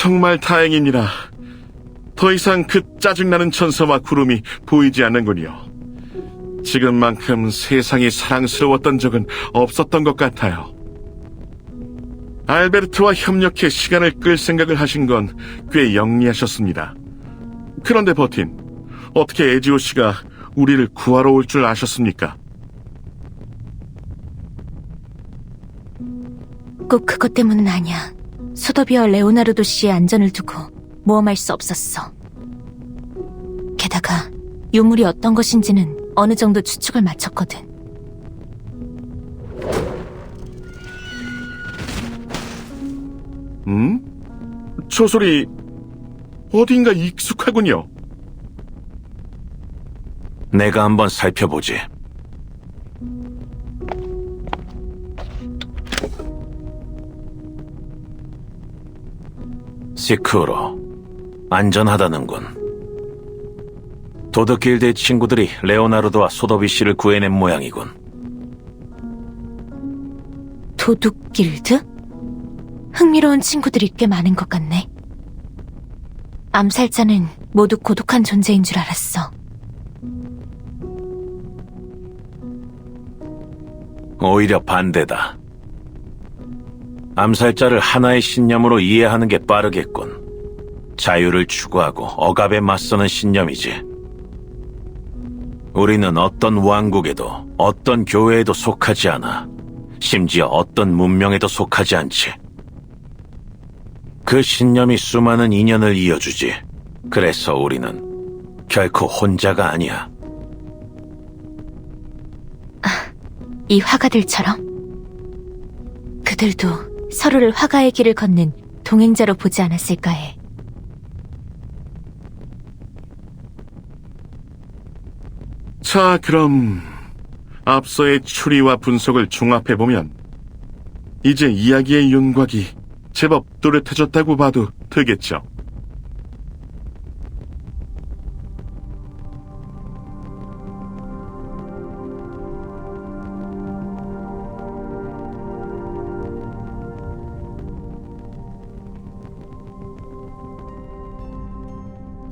정말 다행입니다. 더 이상 그 짜증나는 천사와 구름이 보이지 않는군요. 지금만큼 세상이 사랑스러웠던 적은 없었던 것 같아요. 알베르트와 협력해 시간을 끌 생각을 하신 건 꽤 영리하셨습니다. 그런데 버틴, 어떻게 에지오 씨가 우리를 구하러 올 줄 아셨습니까? 꼭 그것 때문은 아니야. 소더비와 레오나르도 씨의 안전을 두고 모험할 수 없었어. 게다가 유물이 어떤 것인지는 어느 정도 추측을 마쳤거든. 음? 저 소리 어딘가 익숙하군요. 내가 한번 살펴보지. 시크로 안전하다는군. 도덕길드의 친구들이 레오나르도와 소더비 씨를 구해낸 모양이군. 도둑 길드? 흥미로운 친구들이 꽤 많은 것 같네. 암살자는 모두 고독한 존재인 줄 알았어. 오히려 반대다. 암살자를 하나의 신념으로 이해하는 게 빠르겠군. 자유를 추구하고 억압에 맞서는 신념이지. 우리는 어떤 왕국에도 어떤 교회에도 속하지 않아. 심지어 어떤 문명에도 속하지 않지. 그 신념이 수많은 인연을 이어주지. 그래서 우리는 결코 혼자가 아니야. 이 화가들처럼? 그들도 서로를 화가의 길을 걷는 동행자로 보지 않았을까 해. 자, 그럼 앞서의 추리와 분석을 종합해보면 이제 이야기의 윤곽이 제법 또렷해졌다고 봐도 되겠죠.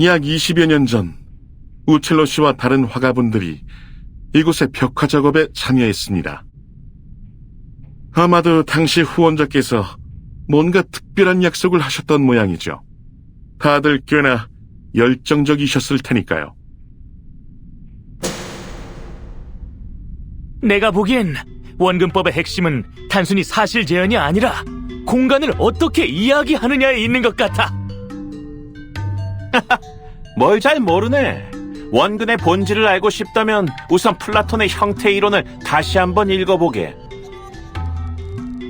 약 20여 년 전 우첼로 씨와 다른 화가분들이 이곳의 벽화 작업에 참여했습니다. 아마도 당시 후원자께서 뭔가 특별한 약속을 하셨던 모양이죠. 다들 꽤나 열정적이셨을 테니까요. 내가 보기엔 원근법의 핵심은 단순히 사실 재현이 아니라 공간을 어떻게 이야기하느냐에 있는 것 같아. 뭘 잘 모르네. 원근의 본질을 알고 싶다면 우선 플라톤의 형태 이론을 다시 한번 읽어보게.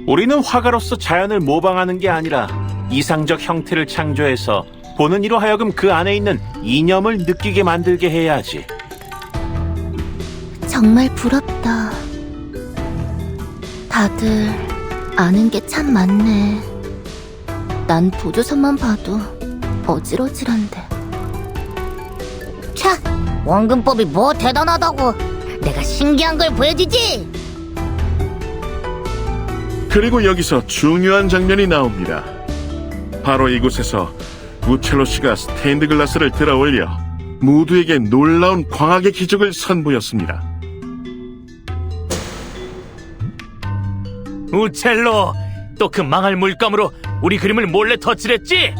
우리는 화가로서 자연을 모방하는 게 아니라 이상적 형태를 창조해서 보는 이로 하여금 그 안에 있는 이념을 느끼게 만들게 해야지. 정말 부럽다. 다들 아는 게 참 많네. 난 보조선만 봐도 어질어질한데. 차, 원근법이 뭐 대단하다고. 내가 신기한 걸 보여주지. 그리고 여기서 중요한 장면이 나옵니다. 바로 이곳에서 우첼로 씨가 스테인드 글라스를 들어 올려 모두에게 놀라운 광학의 기적을 선보였습니다. 우첼로, 또 그 망할 물감으로 우리 그림을 몰래 터칠했지?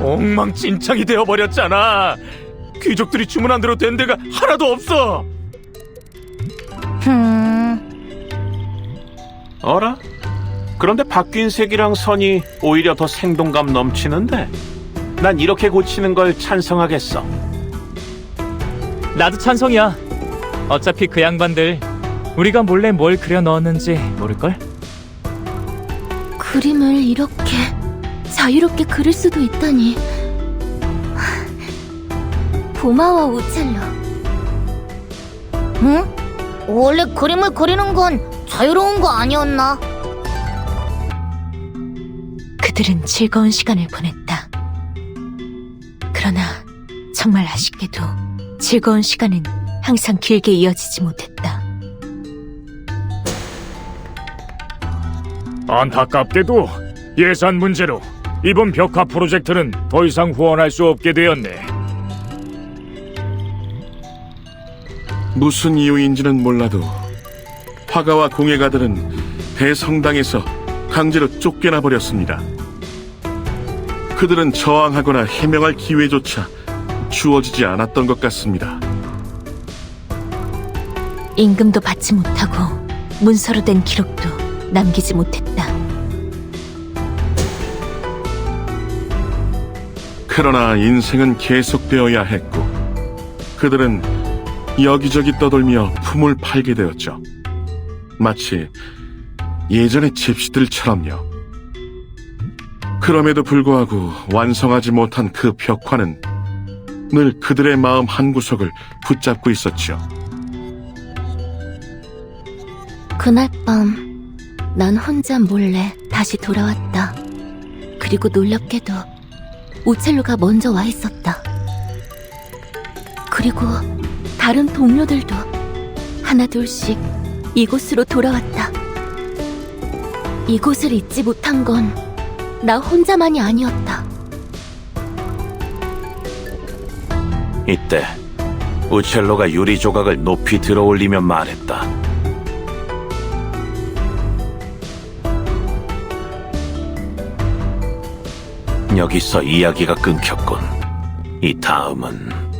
엉망진창이 되어버렸잖아. 귀족들이 주문한 대로 된 데가 하나도 없어. 어라? 그런데 바뀐 색이랑 선이 오히려 더 생동감 넘치는데? 난 이렇게 고치는 걸 찬성하겠어. 나도 찬성이야. 어차피 그 양반들 우리가 몰래 뭘 그려 넣었는지 모를걸? 그림을 이렇게 자유롭게 그릴 수도 있다니. 고마워, 우첼로. 응? 원래 그림을 그리는 건 자유로운 거 아니었나? 그들은 즐거운 시간을 보냈다. 그러나 정말 아쉽게도 즐거운 시간은 항상 길게 이어지지 못했다. 안타깝게도 예산 문제로 이번 벽화 프로젝트는 더 이상 후원할 수 없게 되었네. 무슨 이유인지는 몰라도 화가와 공예가들은 대성당에서 강제로 쫓겨나 버렸습니다. 그들은 저항하거나 해명할 기회조차 주어지지 않았던 것 같습니다. 임금도 받지 못하고 문서로 된 기록도 남기지 못했다. 그러나 인생은 계속되어야 했고 그들은 여기저기 떠돌며 품을 팔게 되었죠. 마치 예전의 집시들처럼요. 그럼에도 불구하고 완성하지 못한 그 벽화는 늘 그들의 마음 한구석을 붙잡고 있었죠. 그날 밤, 난 혼자 몰래 다시 돌아왔다. 그리고 놀랍게도 우첼로가 먼저 와 있었다. 그리고 다른 동료들도 하나둘씩 이곳으로 돌아왔다. 이곳을 잊지 못한 건 나 혼자만이 아니었다. 이때 우첼로가 유리 조각을 높이 들어올리며 말했다. 여기서 이야기가 끊겼군. 이 다음은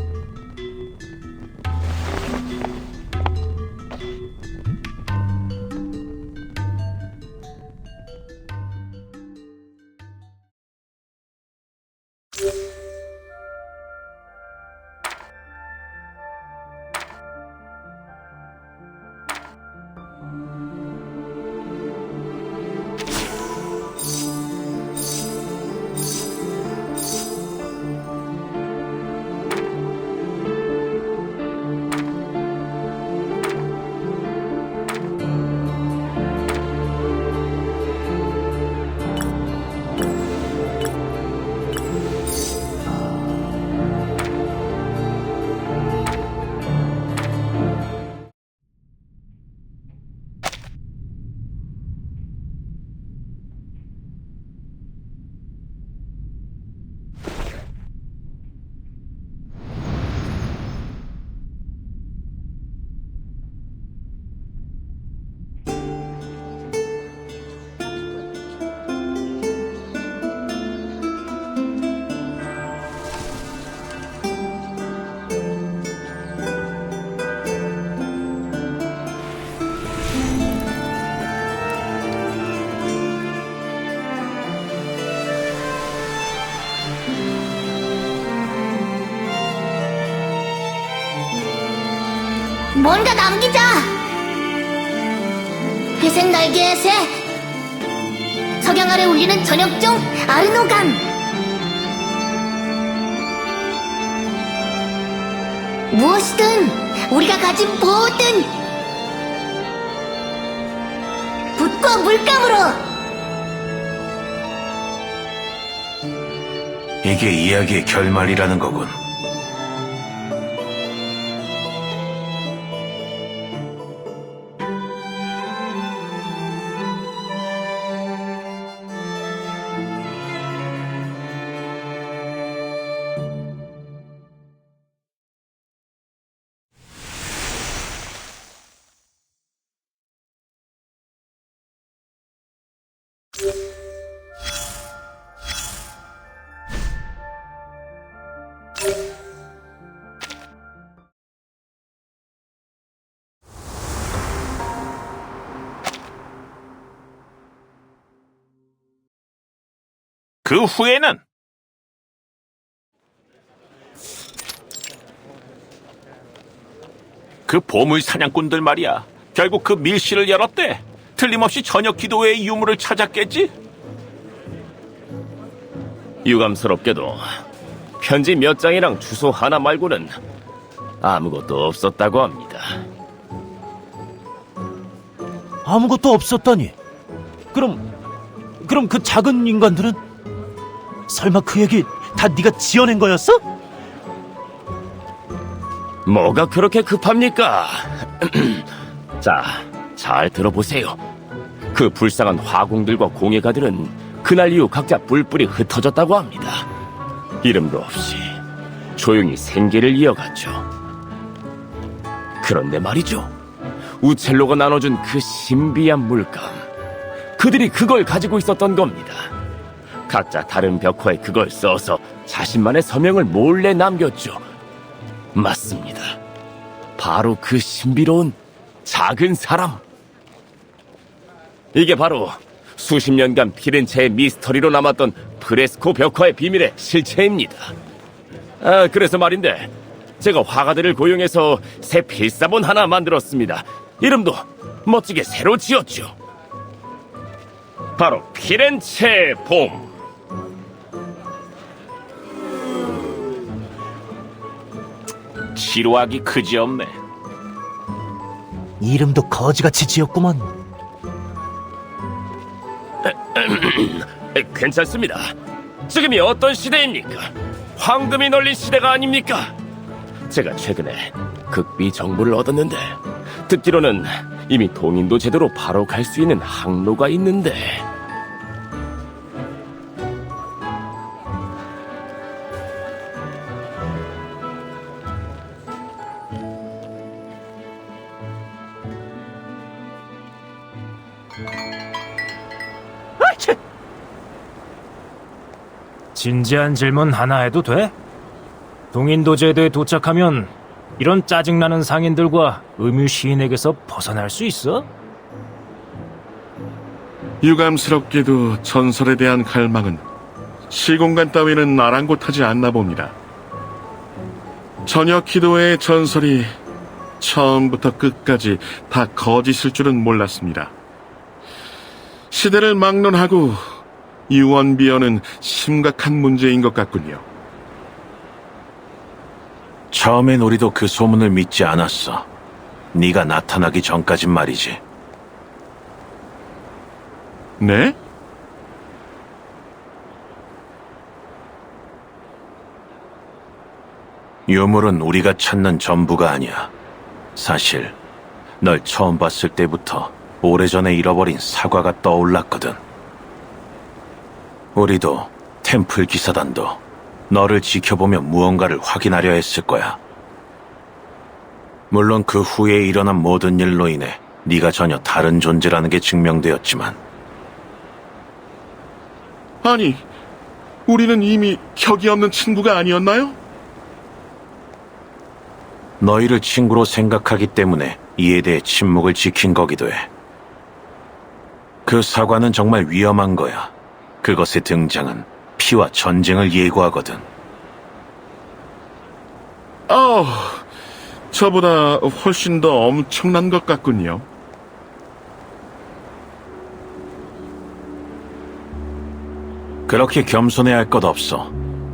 뭔가 남기자! 회색 날개의 새! 석양 아래 울리는 저녁종 아르노간! 무엇이든 우리가 가진 모든 붓과 물감으로 이게 이야기의 결말이라는 거군. 그 후에는 그 보물 사냥꾼들 말이야. 결국 그 밀실을 열었대. 틀림없이 저녁 기도회의 유물을 찾았겠지? 유감스럽게도 편지 몇 장이랑 주소 하나 말고는 아무것도 없었다고 합니다. 아무것도 없었다니. 그럼 그럼 그 작은 인간들은 설마 그 얘기 다 네가 지어낸 거였어? 뭐가 그렇게 급합니까? 자, 잘 들어보세요. 그 불쌍한 화공들과 공예가들은 그날 이후 각자 뿔뿔이 흩어졌다고 합니다. 이름도 없이 조용히 생계를 이어갔죠. 그런데 말이죠. 우첼로가 나눠준 그 신비한 물감. 그들이 그걸 가지고 있었던 겁니다. 각자 다른 벽화에 그걸 써서 자신만의 서명을 몰래 남겼죠. 맞습니다. 바로 그 신비로운 작은 사람. 이게 바로 수십 년간 피렌체의 미스터리로 남았던 프레스코 벽화의 비밀의 실체입니다. 아, 그래서 말인데, 제가 화가들을 고용해서 새 필사본 하나 만들었습니다. 이름도 멋지게 새로 지었죠. 바로 피렌체 봄. 지루하기 그지없네. 이름도 거지같이 지었구먼. 에, 괜찮습니다. 지금이 어떤 시대입니까? 황금이 널린 시대가 아닙니까? 제가 최근에 극비 정보를 얻었는데 듣기로는 이미 동인도 제도로 바로 갈 수 있는 항로가 있는데 진지한 질문 하나 해도 돼? 동인도 제도에 도착하면 이런 짜증나는 상인들과 음유 시인에게서 벗어날 수 있어? 유감스럽게도 전설에 대한 갈망은 시공간 따위는 아랑곳하지 않나 봅니다. 저녁 기도의 전설이 처음부터 끝까지 다 거짓일 줄은 몰랐습니다. 시대를 막론하고 유언비어는 심각한 문제인 것 같군요. 처음엔 우리도 그 소문을 믿지 않았어. 네가 나타나기 전까진 말이지. 네? 유물은 우리가 찾는 전부가 아니야. 사실 널 처음 봤을 때부터 오래전에 잃어버린 사과가 떠올랐거든. 우리도 템플 기사단도 너를 지켜보며 무언가를 확인하려 했을 거야. 물론 그 후에 일어난 모든 일로 인해 네가 전혀 다른 존재라는 게 증명되었지만 아니, 우리는 이미 격이 없는 친구가 아니었나요? 너희를 친구로 생각하기 때문에 이에 대해 침묵을 지킨 거기도 해. 그 사과는 정말 위험한 거야. 그것의 등장은 피와 전쟁을 예고하거든. 어, 저보다 훨씬 더 엄청난 것 같군요. 그렇게 겸손해야 할것 없어.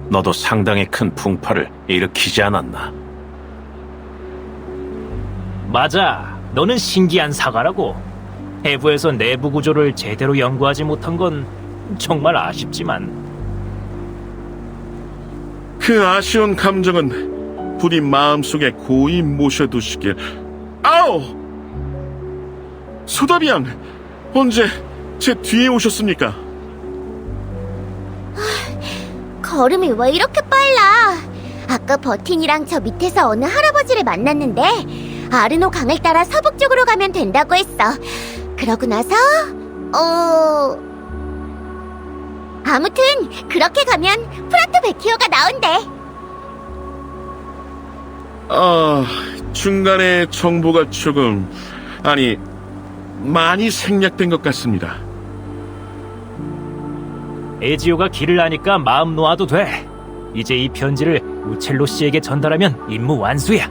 너도 상당히 큰 풍파를 일으키지 않았나? 맞아. 너는 신기한 사과라고. 해부에서 내부 구조를 제대로 연구하지 못한 건 정말 아쉽지만 그 아쉬운 감정은 부디 마음속에 고이 모셔두시길. 아우! 소다비양, 언제 제 뒤에 오셨습니까? 걸음이 왜 이렇게 빨라? 아까 버틴이랑 저 밑에서 어느 할아버지를 만났는데 아르노 강을 따라 서북 쪽으로 가면 된다고 했어. 그러고 나서 어 아무튼 그렇게 가면 프라토 베키오가 나온대. 아, 중간에 정보가 조금, 아니, 많이 생략된 것 같습니다. 에지오가 길을 아니까 마음 놓아도 돼. 이제 이 편지를 우첼로 씨에게 전달하면 임무 완수야.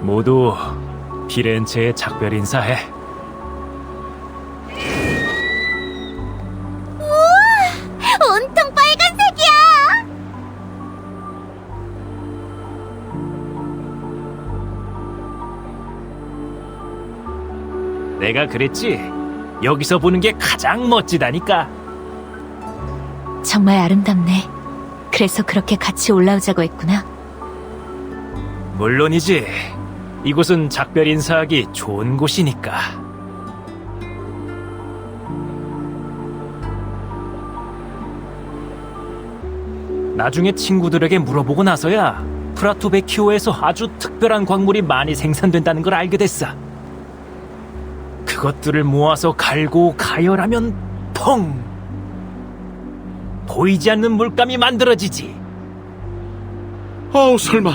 모두 피렌체에 작별 인사해. 내가 그랬지. 여기서 보는 게 가장 멋지다니까. 정말 아름답네. 그래서 그렇게 같이 올라오자고 했구나. 물론이지. 이곳은 작별 인사하기 좋은 곳이니까. 나중에 친구들에게 물어보고 나서야 프라토베키오에서 아주 특별한 광물이 많이 생산된다는 걸 알게 됐어. 그것들을 모아서 갈고 가열하면 펑! 보이지 않는 물감이 만들어지지. 어우, 설마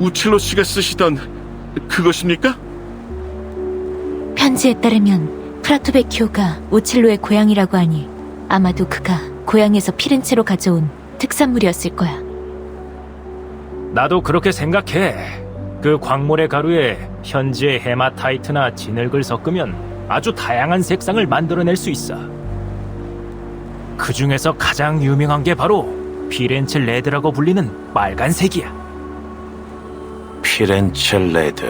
우첼로 씨가 쓰시던 그것입니까? 편지에 따르면 프라토베키오가 오첼로의 고향이라고 하니 아마도 그가 고향에서 피렌체로 가져온 특산물이었을 거야. 나도 그렇게 생각해. 그 광물의 가루에 현지의 헤마타이트나 진흙을 섞으면 아주 다양한 색상을 만들어낼 수 있어. 그 중에서 가장 유명한 게 바로 피렌체 레드라고 불리는 빨간색이야. 피렌체 레드.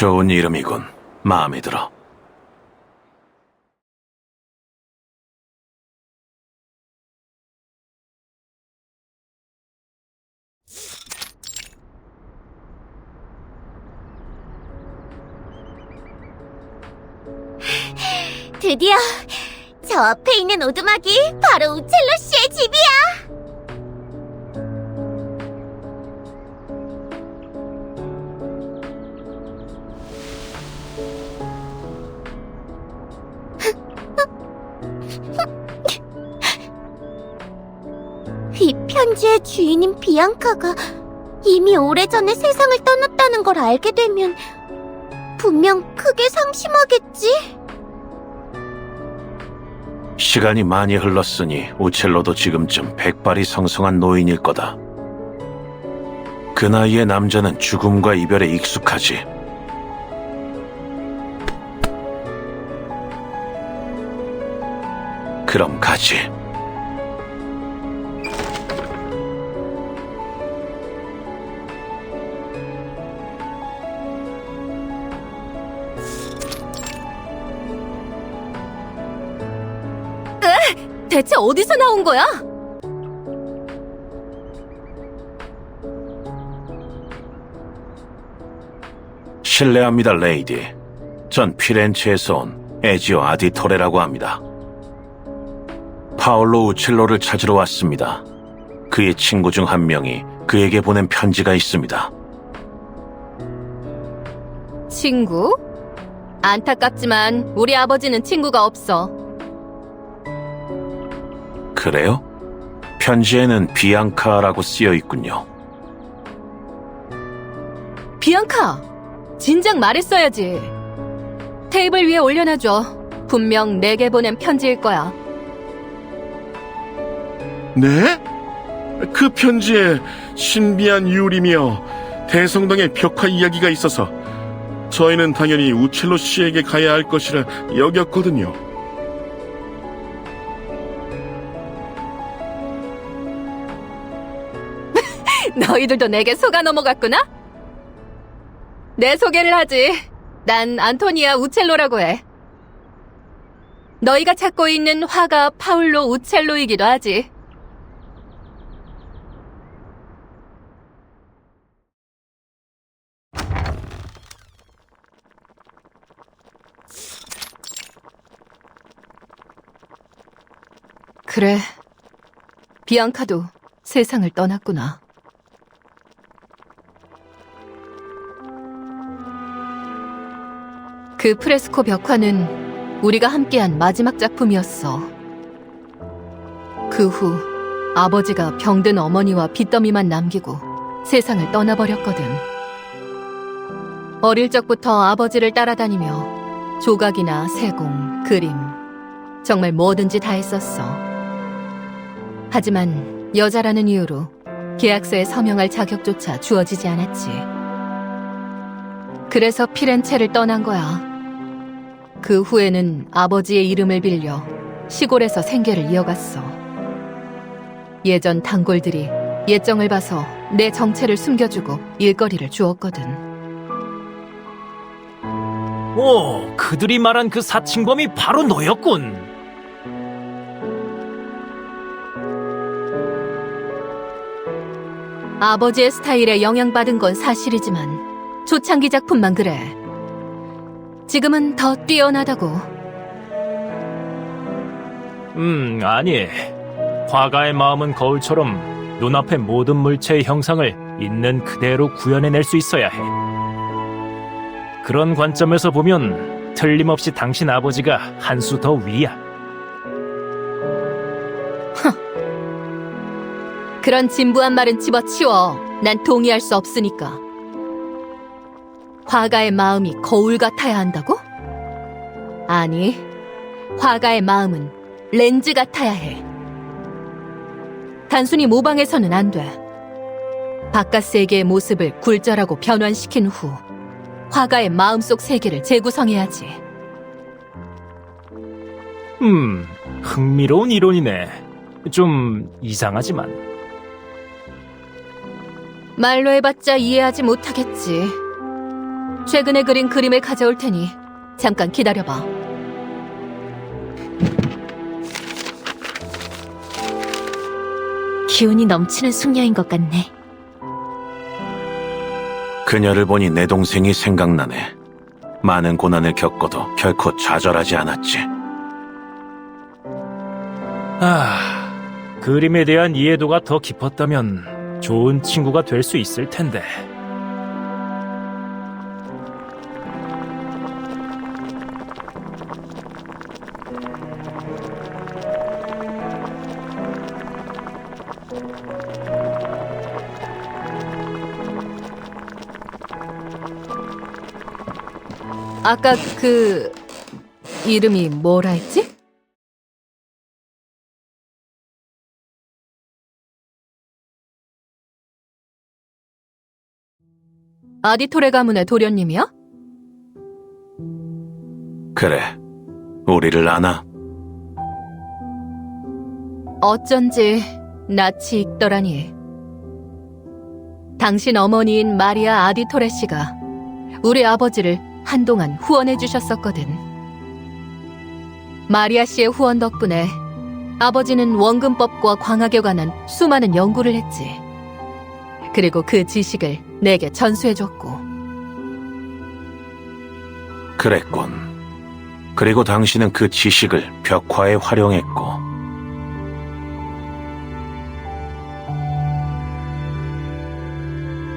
좋은 이름이군. 마음에 들어. 드디어 저 앞에 있는 오두막이 바로 우첼로 씨의 집이야. 편지의 주인인 비앙카가 이미 오래전에 세상을 떠났다는 걸 알게 되면 분명 크게 상심하겠지? 시간이 많이 흘렀으니 우첼로도 지금쯤 백발이 성성한 노인일 거다. 그 나이의 남자는 죽음과 이별에 익숙하지. 그럼 가지. 대체 어디서 나온 거야? 실례합니다, 레이디. 전 피렌체에서 온 에지오 아디토레라고 합니다. 파올로 우첼로를 찾으러 왔습니다. 그의 친구 중 한 명이 그에게 보낸 편지가 있습니다. 친구? 안타깝지만 우리 아버지는 친구가 없어. 그래요? 편지에는 비앙카라고 쓰여 있군요. 비앙카! 진작 말했어야지. 테이블 위에 올려놔줘. 분명 내게 보낸 편지일 거야. 네? 그 편지에 신비한 유리며 대성당의 벽화 이야기가 있어서 저희는 당연히 우첼로 씨에게 가야 할 것이라 여겼거든요. 너희들도 내게 속아 넘어갔구나? 내 소개를 하지. 난 안토니아 우첼로라고 해. 너희가 찾고 있는 화가 파울로 우첼로이기도 하지. 그래. 비앙카도 세상을 떠났구나. 그 프레스코 벽화는 우리가 함께한 마지막 작품이었어. 그 후 아버지가 병든 어머니와 빚더미만 남기고 세상을 떠나버렸거든. 어릴 적부터 아버지를 따라다니며 조각이나 세공, 그림, 정말 뭐든지 다 했었어. 하지만 여자라는 이유로 계약서에 서명할 자격조차 주어지지 않았지. 그래서 피렌체를 떠난 거야. 그 후에는 아버지의 이름을 빌려 시골에서 생계를 이어갔어. 예전 단골들이 예정을 봐서 내 정체를 숨겨주고 일거리를 주었거든. 오, 그들이 말한 그 사칭범이 바로 너였군. 아버지의 스타일에 영향받은 건 사실이지만 초창기 작품만 그래. 지금은 더 뛰어나다고. 음, 아니. 화가의 마음은 거울처럼 눈앞의 모든 물체의 형상을 있는 그대로 구현해낼 수 있어야 해. 그런 관점에서 보면 틀림없이 당신 아버지가 한 수 더 위야. 그런 진부한 말은 집어치워. 난 동의할 수 없으니까. 화가의 마음이 거울 같아야 한다고? 아니, 화가의 마음은 렌즈 같아야 해. 단순히 모방해서는 안 돼. 바깥 세계의 모습을 굴절하고 변환시킨 후, 화가의 마음속 세계를 재구성해야지. 음, 흥미로운 이론이네. 좀 이상하지만. 말로 해봤자 이해하지 못하겠지. 최근에 그린 그림을 가져올 테니 잠깐 기다려봐. 기운이 넘치는 숙녀인 것 같네. 그녀를 보니 내 동생이 생각나네. 많은 고난을 겪어도 결코 좌절하지 않았지. 아, 그림에 대한 이해도가 더 깊었다면 좋은 친구가 될 수 있을 텐데. 아까 그 이름이 뭐라 했지? 아디토레 가문의 도련님이야? 그래, 우리를 아나? 어쩐지 낯이 익더라니. 당신 어머니인 마리아 아디토레 씨가 우리 아버지를 한동안 후원해 주셨었거든. 마리아 씨의 후원 덕분에 아버지는 원근법과 광학에 관한 수많은 연구를 했지. 그리고 그 지식을 내게 전수해 줬고. 그랬군. 그리고 당신은 그 지식을 벽화에 활용했고,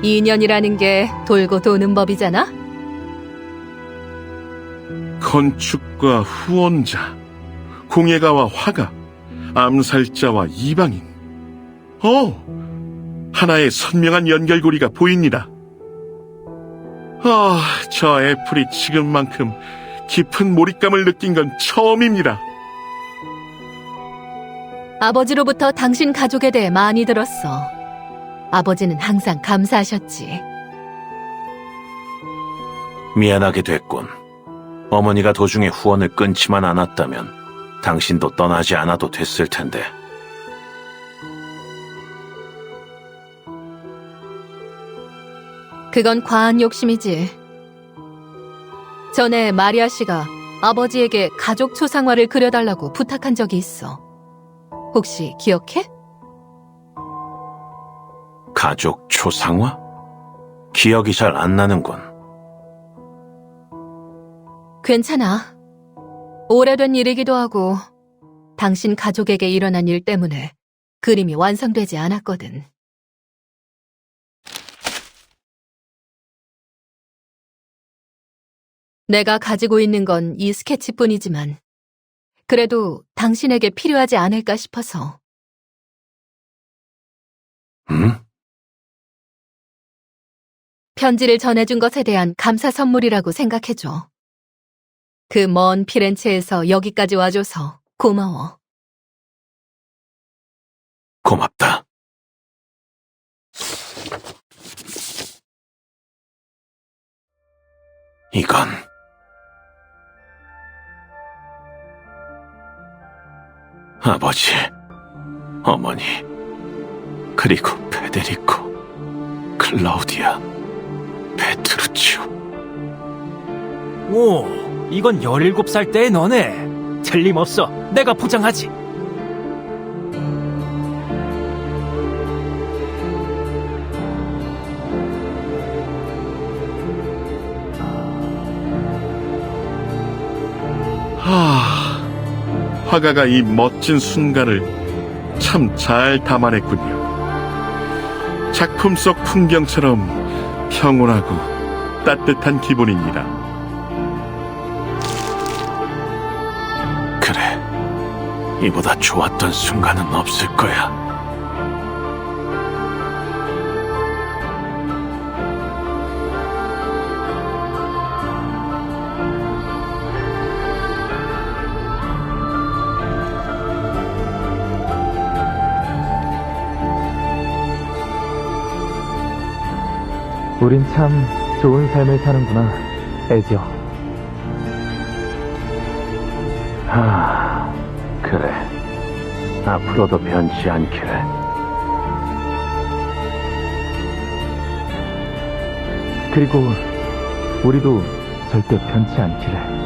인연이라는 게 돌고 도는 법이잖아? 건축과 후원자, 공예가와 화가, 암살자와 이방인. 어, 하나의 선명한 연결고리가 보입니다. 아, 저 애플이 지금만큼 깊은 몰입감을 느낀 건 처음입니다. 아버지로부터 당신 가족에 대해 많이 들었어. 아버지는 항상 감사하셨지. 미안하게 됐군. 어머니가 도중에 후원을 끊지만 않았다면, 당신도 떠나지 않아도 됐을 텐데. 그건 과한 욕심이지. 전에 마리아 씨가 아버지에게 가족 초상화를 그려달라고 부탁한 적이 있어. 혹시 기억해? 가족 초상화? 기억이 잘 안 나는군. 괜찮아. 오래된 일이기도 하고, 당신 가족에게 일어난 일 때문에 그림이 완성되지 않았거든. 내가 가지고 있는 건 이 스케치뿐이지만, 그래도 당신에게 필요하지 않을까 싶어서. 응? 편지를 전해준 것에 대한 감사 선물이라고 생각해줘. 그 먼 피렌체에서 여기까지 와줘서 고마워. 고맙다. 이건 아버지, 어머니, 그리고 페데리코, 클라우디아, 베트루치오. 오, 이건 17살 때의 너네. 틀림없어. 내가 보장하지. 하, 화가가 이 멋진 순간을 참 잘 담아냈군요. 작품 속 풍경처럼 평온하고 따뜻한 기분입니다. 그래. 이보다 좋았던 순간은 없을 거야. 우린 참 좋은 삶을 사는구나, 에지어. 아, 그래. 앞으로도 변치 않기를. 그리고 우리도 절대 변치 않기를.